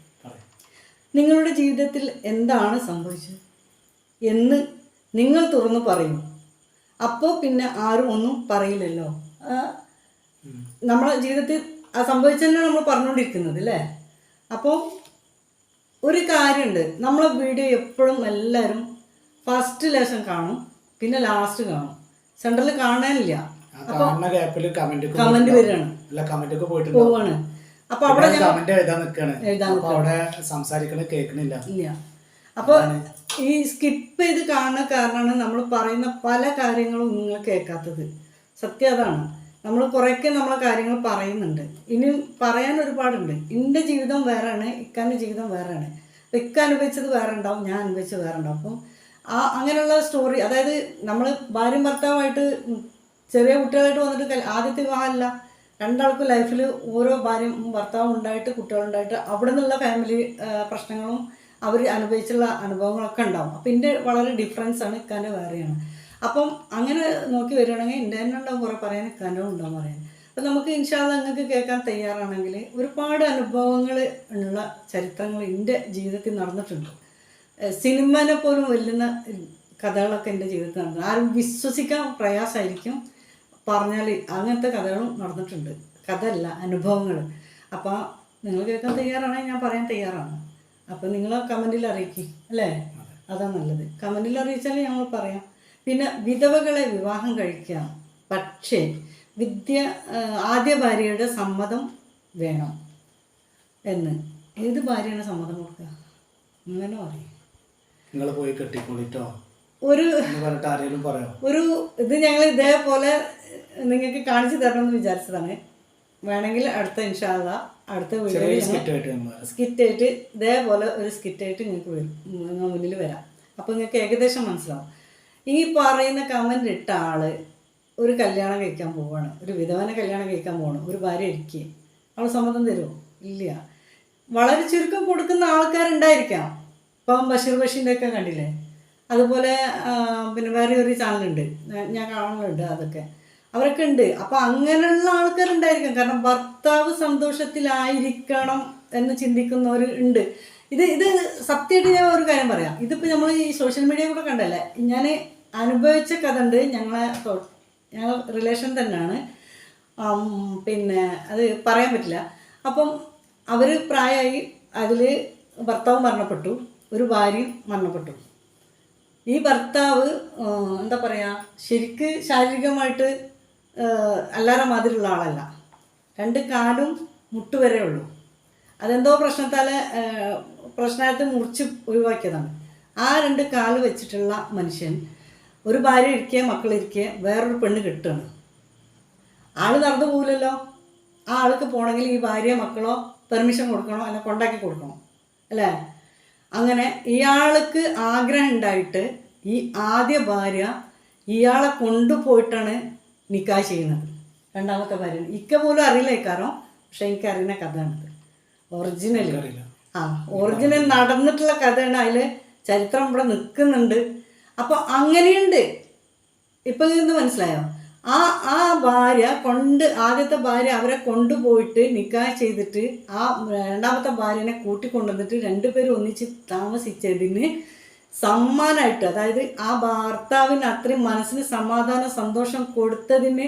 നിങ്ങളുടെ ജീവിതത്തിൽ എന്താണ് സംഭവിച്ചത്? എന്ന് നിങ്ങൾ തുറന്നു പറയും. അപ്പോൾ പിന്നെ ആരും ഒന്നും പറയില്ലല്ലോ. നമ്മളെ ജീവിതത്തിൽ ആ സംഭവിച്ചതന്നെയാണ് നമ്മൾ പറഞ്ഞുകൊണ്ടിരിക്കുന്നത് അല്ലേ? അപ്പോൾ ഒരു കാര്യമുണ്ട്. നമ്മളെ വീഡിയോ എപ്പോഴും എല്ലാവരും ഫസ്റ്റ് ലേശം കാണും പിന്നെ ലാസ്റ്റ് കാണും. സെൻട്രൽ കാണാനില്ല. കമന്റ് വരികയാണ്. പോവാണ്. അവിടെ എഴുതാൻ എഴുതാൻ അപ്പൊ അവിടെ കേൾക്കണില്ല. ഇല്ല. അപ്പോൾ ഈ സ്കിപ്പ് ചെയ്ത് കാണുന്ന കാരണമാണ് നമ്മൾ പറയുന്ന പല കാര്യങ്ങളും നിങ്ങൾ കേൾക്കാത്തത്. സത്യം അതാണ്. നമ്മൾ കുറേയൊക്കെ നമ്മളെ കാര്യങ്ങൾ പറയുന്നുണ്ട്. ഇനി പറയാൻ ഒരുപാടുണ്ട്. എന്റെ ജീവിതം വേറെയാണ് ഇക്കാന്റെ ജീവിതം വേറെയാണ് അപ്പോൾ ഇക്ക അനുഭവിച്ചത് വേറെ ഉണ്ടാവും ഞാൻ അനുഭവിച്ചത് വേറെ ഉണ്ടാവും അപ്പം ആ അങ്ങനെയുള്ള സ്റ്റോറി അതായത് നമ്മൾ ഭാര്യയും ഭർത്താവുമായിട്ട് ചെറിയ കുട്ടികളായിട്ട് വന്നിട്ട് ആദ്യത്തെ വിവാഹമല്ല. രണ്ടാൾക്കും ലൈഫിൽ ഓരോ ഭാര്യയും ഭർത്താവും ഉണ്ടായിട്ട് കുട്ടികളുണ്ടായിട്ട് അവിടെ നിന്നുള്ള ഫാമിലി പ്രശ്നങ്ങളും അവർ അനുഭവിച്ചുള്ള അനുഭവങ്ങളൊക്കെ ഉണ്ടാവും. അപ്പം എന്റെ വളരെ ഡിഫറൻസ് ആണ് ഇക്കാന്റെ വേറെയാണ്. അപ്പം അങ്ങനെ നോക്കി വരികയാണെങ്കിൽ ഇന്റർനെറ്റ് ഉണ്ടാവും കുറേ പറയാൻ കനവും ഉണ്ടാവും പറയാൻ. അപ്പം നമുക്ക് ഇൻഷാല്ല നിങ്ങൾക്ക് കേൾക്കാൻ തയ്യാറാണെങ്കിൽ ഒരുപാട് അനുഭവങ്ങൾ ഉള്ള ചരിത്രങ്ങൾ എന്റെ ജീവിതത്തിൽ നടന്നിട്ടുണ്ട്. സിനിമനെ പോലും വെല്ലുന്ന കഥകളൊക്കെ എന്റെ ജീവിതത്തിൽ നടന്നു. ആരും വിശ്വസിക്കാൻ പ്രയാസമായിരിക്കും പറഞ്ഞാൽ അങ്ങനത്തെ കഥകളും നടന്നിട്ടുണ്ട്. കഥയല്ല അനുഭവങ്ങൾ അപ്പോൾ നിങ്ങൾ കേൾക്കാൻ തയ്യാറാണെങ്കിൽ ഞാൻ പറയാൻ തയ്യാറാണ്. അപ്പം നിങ്ങൾ കമന്റിൽ അറിയിക്കും അല്ലേ? അതാ നല്ലത്. കമന്റിൽ അറിയിച്ചാൽ ഞങ്ങൾ പറയാം. പിന്നെ വിധവകളെ വിവാഹം കഴിക്കാം. പക്ഷേ വിദ്യ ആദ്യ ഭാര്യയുടെ സമ്മതം വേണം എന്ന്. ഏത് ഭാര്യയാണ് സമ്മതം കൊടുക്കുക? അങ്ങനെ പറയും. നിങ്ങൾ പോയി കെട്ടിക്കൊള്ളിട്ടോ ഒരു ഒരു ഇത് ഞങ്ങൾ ഇതേപോലെ നിങ്ങൾക്ക് കാണിച്ചു തരണം എന്ന് വിചാരിച്ചതാണ്. വേണമെങ്കിൽ അടുത്ത ഇൻഷാല്ല അടുത്ത വീട്ടിൽ വീഡിയോ സ്കിറ്റ് ആയിട്ട് ഞങ്ങൾ സ്കിറ്റായിട്ട് ഇതേപോലെ ഒരു സ്കിറ്റായിട്ട് നിങ്ങൾക്ക് വരും. മുന്നിൽ വരാം. അപ്പോൾ നിങ്ങൾക്ക് ഏകദേശം മനസ്സിലാവും. ഈ പറയുന്ന കമന്റ് ഇട്ട ആൾ ഒരു കല്യാണം കഴിക്കാൻ പോവാണ്. ഒരു വിധവനെ കല്യാണം കഴിക്കാൻ പോവാണ്. ഒരു ഭാര്യ ഇരിക്കുക അവൾ സമ്മതം തരുമോ ഇല്ല. വളരെ ചുരുക്കം കൊടുക്കുന്ന ആൾക്കാരുണ്ടായിരിക്കാം. ഇപ്പം ബഷീർ ബഷീന്റെ ഒക്കെ കണ്ടില്ലേ? അതുപോലെ പിന്നെ വേറെ ഒരു ചാനലുണ്ട്. ഞാൻ- കാണലുണ്ട് അതൊക്കെ. അവരൊക്കെ ഉണ്ട്. അപ്പോൾ അങ്ങനെയുള്ള ആൾക്കാരുണ്ടായിരിക്കും. കാരണം ഭർത്താവ് സന്തോഷത്തിലായിരിക്കണം എന്ന് ചിന്തിക്കുന്നവർ ഉണ്ട്. ഇത് ഇത് സത്യമായിട്ട് ഞാൻ ഒരു കാര്യം പറയാം. ഇതിപ്പോൾ നമ്മൾ ഈ സോഷ്യൽ മീഡിയ കൂടെ കണ്ടല്ലേ? ഞാൻ അനുഭവിച്ച കഥ ഉണ്ട് ഞങ്ങളെ ഞങ്ങൾ റിലേഷൻ തന്നെയാണ് പിന്നെ അത് പറയാൻ പറ്റില്ല. അപ്പം അവർ പ്രായമായി അതിൽ ഭർത്താവ് മരണപ്പെട്ടു. ഒരു ഭാര്യയും മരണപ്പെട്ടു. ഈ ഭർത്താവ് എന്താ പറയുക ശരിക്ക് ശാരീരികമായിട്ട് എല്ലാവരുടെ മാതിരിയുള്ള ആളല്ല. രണ്ട് കാലും മുട്ടുവരെ ഉള്ളൂ. അതെന്തോ പ്രശ്നത്താൽ പ്രശ്നത്തിൽ മുറിച്ച് ഒഴിവാക്കിയതാണ്. ആ രണ്ട് കാൽ വെച്ചിട്ടുള്ള മനുഷ്യൻ ഒരു ഭാര്യ ഇരിക്കുക മക്കളിരിക്കുക വേറൊരു പെണ്ണ് കിട്ടുകയാണ് ആൾ നടന്നു പോകില്ലല്ലോ ആ ആൾക്ക് പോകണമെങ്കിൽ ഈ ഭാര്യ മക്കളോ പെർമിഷൻ കൊടുക്കണോ? അല്ല കൊണ്ടാക്കി കൊടുക്കണോ? അല്ലേ? അങ്ങനെ ഇയാൾക്ക് ആഗ്രഹം ഉണ്ടായിട്ട് ഈ ആദ്യ ഭാര്യ ഇയാളെ കൊണ്ടുപോയിട്ടാണ് നിക്കാ ചെയ്യുന്നത്. രണ്ടാമത്തെ ഭാര്യ. ഇക്ക പോലും അറിയില്ല കാരോ പക്ഷെ എനിക്ക് അറിയുന്ന കഥയാണിത് ഒറിജിനൽ ആ ഒറിജിനൽ നടന്നിട്ടുള്ള കഥയാണ് അതിൽ ചരിത്രം ഇവിടെ നിൽക്കുന്നുണ്ട്. അപ്പോൾ അങ്ങനെയുണ്ട്. ഇപ്പം നിന്ന് മനസ്സിലായോ? ആ ആ ഭാര്യ കൊണ്ട് ആദ്യത്തെ ഭാര്യ അവരെ കൊണ്ടുപോയിട്ട് നിക്കാഹ് ചെയ്തിട്ട് ആ രണ്ടാമത്തെ ഭാര്യനെ കൂട്ടിക്കൊണ്ടുവന്നിട്ട് രണ്ടുപേരും ഒന്നിച്ച് താമസിച്ചതിന് സമ്മാനമായിട്ട് അതായത് ആ ഭർത്താവിന് അത്രയും മനസ്സിന് സമാധാനം സന്തോഷം കൊടുത്തതിന്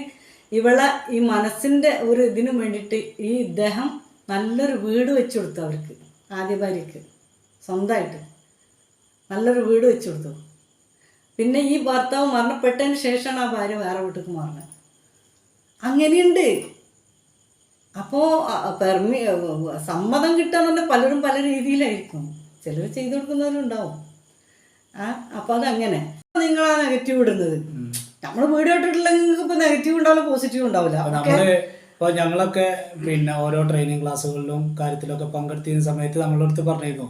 ഇവളെ ഈ മനസ്സിന്റെ ഒരു ഇതിനു വേണ്ടിയിട്ട് ഈ ഇദ്ദേഹം നല്ലൊരു വീട് വെച്ചു കൊടുത്തു അവർക്ക് ആദ്യ ഭാര്യക്ക്. സ്വന്തമായിട്ട്. നല്ലൊരു വീട് വെച്ചു കൊടുത്തു പിന്നെ ഈ ഭർത്താവ് മരണപ്പെട്ടതിന് ശേഷമാണ് ആ ഭാര്യ വേറെ വീട്ടിലേക്ക് മാറുന്നത്. അങ്ങനെയുണ്ട്. അപ്പോൾ പെർമി സമ്മതം കിട്ടാന്ന് പലരും പല രീതിയിലായിരിക്കും. ചിലർ ചെയ്തു കൊടുക്കുന്നവരുണ്ടാവും. ആ അപ്പോൾ അതങ്ങനെ. നിങ്ങളാ നെഗറ്റീവ് ഇടുന്നത്. നമ്മൾ വീട് ഇട്ടിട്ടില്ലെങ്കിൽ ഇപ്പം നെഗറ്റീവ് ഉണ്ടാവില്ല പോസിറ്റീവ് ഉണ്ടാവില്ല. അപ്പൊ നമ്മൾ ഇപ്പൊ ഞങ്ങളൊക്കെ പിന്നെ ഓരോ ട്രെയിനിങ് ക്ലാസ്സുകളിലും കാര്യത്തിലൊക്കെ പങ്കെടുത്തിരുന്ന സമയത്ത് നമ്മളടുത്ത് പറഞ്ഞിരുന്നു.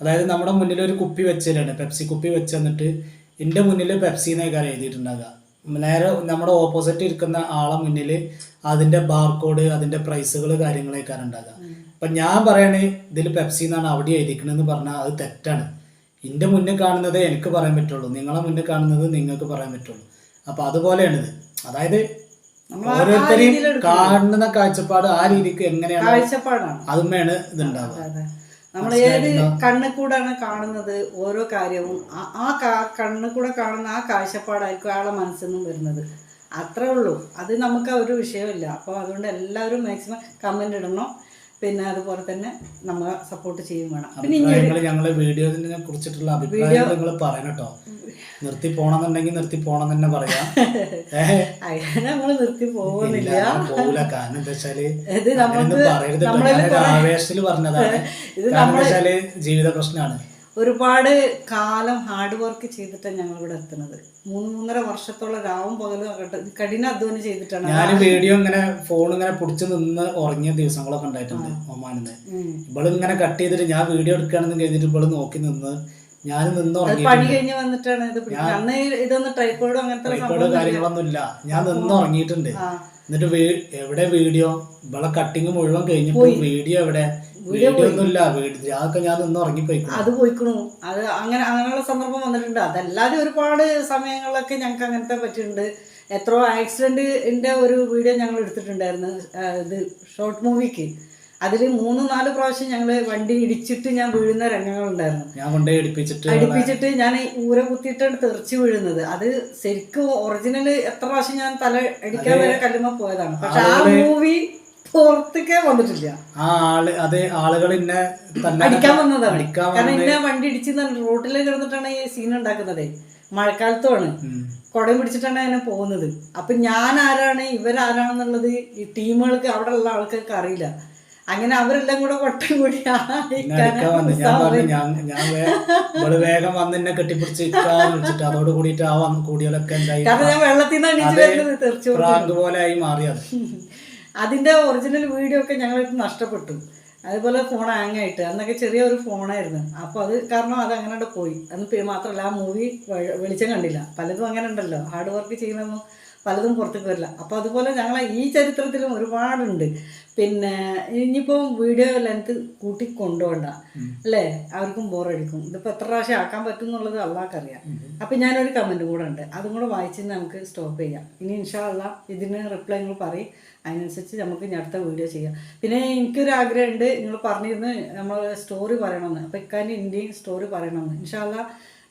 അതായത് നമ്മുടെ മുന്നിൽ ഒരു കുപ്പി വെച്ചിട്ടുണ്ട് പെപ്സി കുപ്പി വെച്ച് തന്നിട്ട് എന്റെ മുന്നിൽ പെപ്സി എന്നേക്കാരം എഴുതിയിട്ടുണ്ടാകുക നേരെ നമ്മുടെ ഓപ്പോസിറ്റ് ഇരിക്കുന്ന ആളെ മുന്നിൽ അതിന്റെ ബാർകോഡ് അതിന്റെ പ്രൈസുകൾ കാര്യങ്ങളേക്കാരം ഉണ്ടാകുക അപ്പം ഞാൻ പറയണേ ഇതിൽ പെപ്സി എന്നാണ് അവിടെ എഴുതിക്കണമെന്ന് പറഞ്ഞാൽ അത് തെറ്റാണ്. എന്റെ മുന്നിൽ കാണുന്നത് എനിക്ക് പറയാൻ പറ്റുള്ളൂ. നിങ്ങളെ മുന്നിൽ കാണുന്നത് നിങ്ങൾക്ക് പറയാൻ പറ്റുള്ളൂ. അപ്പം അതുപോലെയാണിത്. അതായത് ഓരോരുത്തരെയും. കാണുന്ന കാഴ്ചപ്പാട് ആ രീതിക്ക് എങ്ങനെയാണ് കാഴ്ചപ്പാടാണ്. അതുമ്മയാണ് ഇതുണ്ടാവുക. നമ്മൾ ഏത് കണ്ണിൽ കൂടാണ് കാണുന്നത് ഓരോ കാര്യവും. ആ- കണ്ണിൽ കൂടെ കാണുന്ന ആ കാഴ്ചപ്പാടായിരിക്കും അയാളെ മനസ്സിൽ നിന്നും വരുന്നത്. അത്രേ ഉള്ളൂ. അത് നമുക്ക് ഒരു വിഷയമില്ല. അപ്പോൾ അതുകൊണ്ട് എല്ലാവരും മാക്സിമം കമന്റ് ഇടണം. പിന്നെ അതുപോലെ തന്നെ നമ്മൾ സപ്പോർട്ട് ചെയ്യും വേണം. പിന്നെ ഞങ്ങളെ വീഡിയോനെ കുറിച്ചിട്ടുള്ള അഭിപ്രായങ്ങൾ നിങ്ങൾ പറയണം കേട്ടോ നിർത്തി പോണെന്നുണ്ടെങ്കിൽ നിർത്തി പോണം തന്നെ പറയാം. നമ്മൾ നിർത്തി പോകുന്നില്ല ഇല്ല പോകൂല കാരണം എന്താ വെച്ചാൽ ഇത് നമ്മൾ ആവേശത്തിൽ പറഞ്ഞതാണ്. ഇത് കാരണം എന്താ വെച്ചാൽ ജീവിത പ്രശ്നമാണ് ഒരുപാട് കാലം ഹാർഡ് വർക്ക് ചെയ്തിട്ടാണ് ഞങ്ങൾ ഇവിടെ എത്തുന്നത്. മൂന്ന് മൂന്നര വർഷത്തോളം രാവും പകലും കഠ- കഠിന അധ്വാനം ചെയ്തിട്ടാണ്. ഞാൻ വീഡിയോ ഇങ്ങനെ ഫോൺ ഇങ്ങനെ പിടിച്ച് നിന്ന് ഉറങ്ങിയ ദിവസങ്ങളൊക്കെ ഉണ്ടായിട്ടുണ്ട് ഒമാനിന്ന്. ഇവൾ ഇങ്ങനെ കട്ട് ചെയ്തിട്ട് ഞാൻ വീഡിയോ എടുക്കുകയാണെന്ന് കഴിഞ്ഞിട്ട് ഇവൾ നോക്കി നിന്ന് ഞാൻ നിന്ന് പണി കഴിഞ്ഞ് വന്നിട്ടാണ് ഇത് അന്ന് ഇതൊന്നും ട്രൈപ്പോഡും അങ്ങനത്തെ കാര്യങ്ങളൊന്നും ഇല്ല. ഞാൻ നിന്ന് ഉറങ്ങിയിട്ടുണ്ട്. എന്നിട്ട് എവിടെ വീഡിയോ? ഇവളെ കട്ടിങ് മുഴുവൻ കഴിഞ്ഞിട്ട് വീഡിയോ എവിടെ? വീഡിയോ അതൊക്കെ ഞാൻ നിന്ന് അത് പോയിക്കണു. അത് അങ്ങനെ അങ്ങനെയുള്ള സന്ദർഭം വന്നിട്ടുണ്ട്. അതല്ലാതെ ഒരുപാട് സമയങ്ങളിലൊക്കെ ഞങ്ങൾക്ക് അങ്ങനത്തെ പറ്റിയിട്ടുണ്ട്. എത്രയോ ആക്സിഡന്റിന്റെ ഒരു വീഡിയോ ഞങ്ങൾ എടുത്തിട്ടുണ്ടായിരുന്നു. ഇത് ഷോർട്ട് മൂവിക്ക് അതിൽ മൂന്ന് നാല് പ്രാവശ്യം ഞങ്ങൾ വണ്ടി ഇടിച്ചിട്ട് ഞാൻ വീഴുന്ന രംഗങ്ങളുണ്ടായിരുന്നു. ഞാൻ കൊണ്ടുപോയി എടുപ്പിച്ചിട്ട് അടുപ്പിച്ചിട്ട് ഞാൻ ഊര കുത്തിയിട്ടാണ് തെറിച്ച് വീഴുന്നത്. അത് ശരിക്കും ഒറിജിനൽ എത്ര പ്രാവശ്യം ഞാൻ തല അടിക്കാൻ വരെ കല്ലുമ്മ പോയതാണ്. പക്ഷെ ആ മൂവി പുറത്തേക്കേ വന്നിട്ടില്ല. ആ ആൾ അത് ആളുകൾ ഇന്നെ അടിക്കാൻ വന്നതാണ്. കാരണം ഇന്നെ വണ്ടി ഇടിച്ച് റോഡിൽ കിടന്നിട്ടാണ് ഈ സീൻ ഉണ്ടാക്കുന്നത്. മഴക്കാലത്തുമാണ്. കുടം പിടിച്ചിട്ടാണ് അതിനെ പോകുന്നത്. അപ്പൊ ഞാൻ ആരാണ് ഇവരാരാണെന്നുള്ളത് ഈ ടീമുകൾക്ക് അവിടെ ഉള്ള ആൾക്കാർക്ക് അറിയില്ല. അങ്ങനെ അവരെല്ലാം കൂടെ വട്ടം കൂടി ഞാൻ വേഗം വന്ന് എന്നെ കെട്ടിപ്പിടിച്ച് വിളിച്ചിട്ട് അതോട് കൂടിയിട്ട് ആ വന്ന് കൂടിയാലൊക്കെ എന്തായി? ഞാൻ വെള്ളത്തിൽ നിന്ന് പോലെ ആയി മാറിയത് അതിന്റെ ഒറിജിനൽ വീഡിയോ ഒക്കെ ഞങ്ങൾ നഷ്ടപ്പെട്ടു. അതുപോലെ ഫോൺ ഹാങ് ആയിട്ട്. അന്നൊക്കെ ചെറിയ ഒരു ഫോണായിരുന്നു അപ്പോൾ അത് കാരണം അത് അങ്ങനെ പോയി. അന്ന് മാത്രല്ല മാത്രമല്ല ആ മൂവി വെളിച്ചം കണ്ടില്ല. പലതും അങ്ങനെ ഉണ്ടല്ലോ. ഹാർഡ് വർക്ക് ചെയ്യുന്നതൊന്നും പലതും പുറത്തേക്ക് വരില്ല. അപ്പോൾ അതുപോലെ ഞങ്ങളെ ഈ ചരിത്രത്തിലും ഒരുപാടുണ്ട്. പിന്നെ ഇനിയിപ്പോൾ വീഡിയോ ലെങ്ത് കൂട്ടി കൊണ്ടുപോകണ്ട അല്ലേ? അവർക്കും ബോറടിക്കും ഇതിപ്പോൾ എത്ര പ്രാവശ്യം ആക്കാൻ പറ്റും എന്നുള്ളത് അള്ളാഹ്ക്കറിയാം അപ്പം ഞാനൊരു കമന്റ് കൂടെ ഉണ്ട്. അതും കൂടെ വായിച്ച് നമുക്ക് സ്റ്റോപ്പ് ചെയ്യാം. ഇനി ഇൻഷാല്ല ഇതിന് റിപ്ലൈ നിങ്ങൾ പറയും. അതിനനുസരിച്ച് നമുക്ക് ഇനി അടുത്ത വീഡിയോ ചെയ്യാം. പിന്നെ എനിക്കൊരു ആഗ്രഹമുണ്ട്. നിങ്ങൾ പറഞ്ഞിരുന്നു നമ്മൾ സ്റ്റോറി പറയണമെന്ന് അപ്പോൾ ഇക്കാന്റെ ഇന്ത്യയും സ്റ്റോറി പറയണമെന്ന് ഇൻഷാല്ല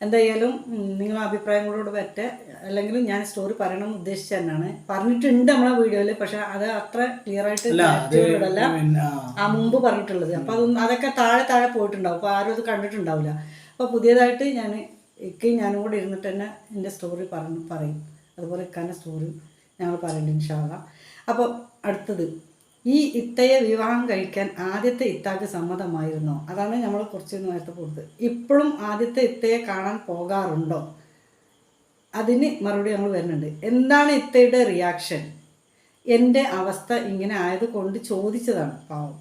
എന്തായാലും നിങ്ങൾ അഭിപ്രായം കൂടെ കൂടെ വരട്ടെ. അല്ലെങ്കിൽ ഞാൻ സ്റ്റോറി പറയണം ഉദ്ദേശിച്ച തന്നെയാണ്. പറഞ്ഞിട്ടുണ്ട് നമ്മളെ വീഡിയോയിൽ പക്ഷെ അത് അത്ര ക്ലിയർ ആയിട്ട് അല്ല ആ, മുമ്പ് പറഞ്ഞിട്ടുള്ളത്. അപ്പൊ അതൊന്നും അതൊക്കെ താഴെ താഴെ പോയിട്ടുണ്ടാവും. അപ്പൊ ആരും അത് കണ്ടിട്ടുണ്ടാവില്ല. അപ്പൊ പുതിയതായിട്ട് ഞാൻ ഇക്കി ഞാനും കൂടെ ഇരുന്നിട്ട് തന്നെ എന്റെ സ്റ്റോറി പറഞ്ഞു പറയും. അതുപോലെ ഇക്കാന്റെ സ്റ്റോറി ഞങ്ങൾ പറയുന്നുണ്ട് ഇൻഷാല്ല അപ്പോൾ അടുത്തത്. ഈ ഇത്തയെ വിവാഹം കഴിക്കാൻ ആദ്യത്തെ ഇത്താക്ക് സമ്മതമായിരുന്നോ? അതാണ് നമ്മൾ കുറച്ച് നേരത്തെ കൊടുത്തത് ഇപ്പോഴും ആദ്യത്തെ ഇത്തയെ കാണാൻ പോകാറുണ്ടോ? അതിന് മറുപടി നമ്മൾ വരുന്നുണ്ട്. എന്താണ് ഇത്തയുടെ റിയാക്ഷൻ എന്റെ അവസ്ഥ ഇങ്ങനെ ആയതുകൊണ്ട് ചോദിച്ചതാണ് പാവം.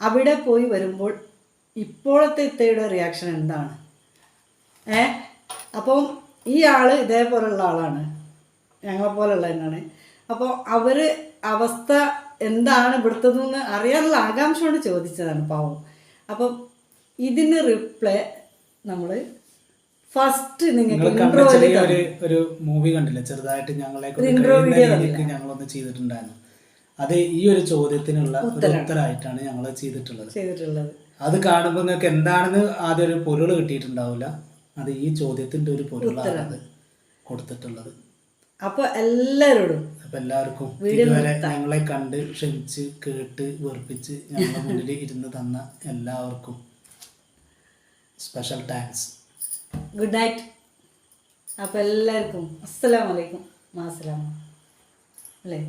അവിടെ പോയി വരുമ്പോൾ ഇപ്പോഴത്തെ ഇത്തയുടെ റിയാക്ഷൻ എന്താണ്? ഏ? അപ്പം ഈ ആൾ ഇതേപോലുള്ള ആളാണ്. ഞങ്ങളെ പോലുള്ള തന്നെയാണ് അപ്പോൾ അവർ അവസ്ഥ എന്താണ് ഇവിടുത്തതെന്ന് അറിയാനുള്ള ആകാംക്ഷ കൊണ്ട് ചോദിച്ചതാണ് പാവം. അപ്പം ഇതിന് റിപ്ലൈ നമ്മൾ ഫസ്റ്റ് നിങ്ങൾക്ക് നിങ്ങൾ ഒരു മൂവി കണ്ടില്ലേ? ചെറുതായിട്ട് ഞങ്ങളെ ഞങ്ങളൊന്ന് ചെയ്തിട്ടുണ്ടായിരുന്നു. അത് ഈ ഒരു ചോദ്യത്തിനുള്ള ഉത്തരമായിട്ടാണ് ഞങ്ങൾ ചെയ്തിട്ടുള്ളത്. ചെയ്തിട്ടുള്ളത്. അത് കാണുമ്പോൾ നിങ്ങൾക്ക് എന്താണെന്ന് ആദ്യം ഒരു പൊരുൾ കിട്ടിയിട്ടുണ്ടാവില്ല. അത് ഈ ചോദ്യത്തിന്റെ ഒരു പൊരുളാണ് അത് കൊടുത്തിട്ടുള്ളത്. അപ്പോൾ എല്ലാരോടും അപ്പൊ എല്ലാവർക്കും ഇതുവരെ ഞങ്ങളെ കണ്ട് ക്ഷമിച്ച് കേട്ട് വെറുപ്പിച്ച് ഞങ്ങളുടെ മുന്നിൽ ഇരുന്ന് തന്ന എല്ലാവർക്കും സ്പെഷ്യൽ താങ്ക്സ് ഗുഡ് നൈറ്റ് അപ്പൊ എല്ലാവർക്കും അസ്സലാമലൈക്കും മാസലാമ അല്ലേ?